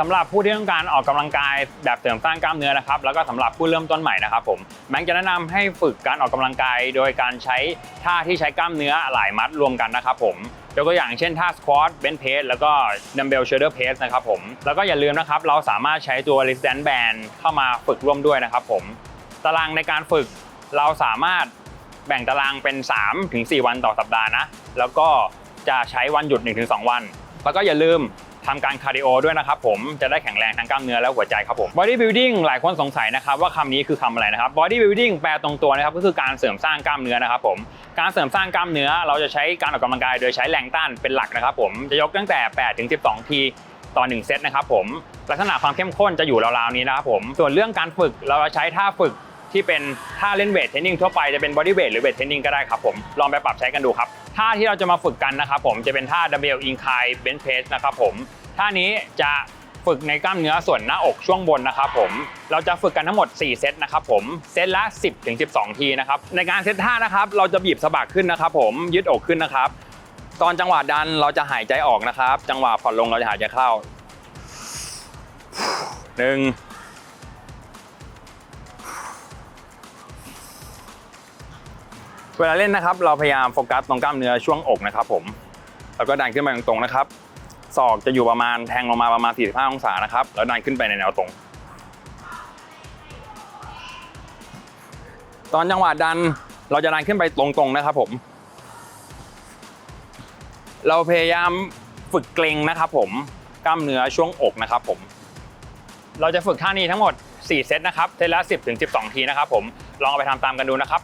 สำหรับผู้ที่ต้องการออกกำลังกายแบบเสริมสร้างกล้ามเนื้อนะครับแล้วก็สำหรับผู้เริ่มต้นใหม่นะครับผมแบงค์จะแนะนำให้ฝึกการออกกำลังกายโดยการใช้ท่าที่ใช้กล้ามเนื้อหลายมัดรวมกันนะครับผมยกตัวอย่างเช่นท่าสควอตเบนเพสแล้วก็ดัมเบลเชเดอร์เพสนะครับผมแล้วก็อย่าลืมนะครับเราสามารถใช้ตัว resistance band เข้ามาฝึกร่วมด้วยนะครับผมตารางในการฝึกเราสามารถแบ่งตารางเป็น 3-4 วันต่อสัปดาห์นะแล้วก็จะใช้วันหยุด 1-2 วัน แล้วก็อย่าลืม ทำการคาร์ดิโอด้วยนะครับผมจะได้แข็งแรงทั้งกล้ามเนื้อและหัวใจครับผม bodybuilding หลายคนสงสัยนะครับว่าคำนี้คือคำอะไรนะครับ bodybuilding แปลตรงตัวนะครับก็คือการเสริมสร้างกล้ามเนื้อนะครับผมการเสริมสร้างกล้ามเนื้อ เราจะใช้การออกกำลังกายโดยใช้แรงต้านเป็นหลักนะครับผมจะยกตั้งแต่8ถึง12 ทีต่อ 1 เซตนะครับผมลักษณะความเข้มข้นจะอยู่ราวๆนี้นะครับผมส่วนเรื่องการฝึกเราจะใช้ท่าฝึก ที่เป็นท่าเล่นเวทเทรนนิ่งทั่วไปจะเป็นบอดี้เวทหรือเวทเทรนนิ่งก็ได้ครับผมลองไปปรับใช้กันดูครับท่าที่เราจะมาฝึกกันนะครับผมจะเป็นท่าดัมเบลอิงคายเบนช์เพสนะครับผมท่านี้จะฝึกในกล้ามเนื้อส่วนหน้าอกช่วงบนนะครับผม เราจะฝึกกันทั้งหมด 4 เซตนะครับผม เซตละ 10-12 ทีนะครับ ในการเซตท่านะครับ เราจะบีบสะบักขึ้นนะครับผม ยืดอกขึ้นนะครับ ตอนจังหวะดันเราจะหายใจออกนะครับ จังหวะผ่อนลงเราจะหายใจเข้า 1 เวลาเล่นนะครับ เราพยายามโฟกัสตรงกล้ามเนื้อช่วงอกนะครับผม แล้วก็ดันขึ้นไปตรงๆนะครับ ศอกจะอยู่ประมาณแทงลงมาประมาณ 45 องศานะครับ แล้วดันขึ้นไปในแนวตรง ตอนจังหวะดันเราจะดันขึ้นไปตรงๆนะครับผม เราพยายามฝึกเกร็งนะครับผม กล้ามเนื้อช่วงอกนะครับผม เราจะฝึกท่านี้ทั้งหมด 4 เซตนะครับ เซตละ 10ถึง12 ทีนะครับผม ลองเอาไปทำตามกันดูนะครับ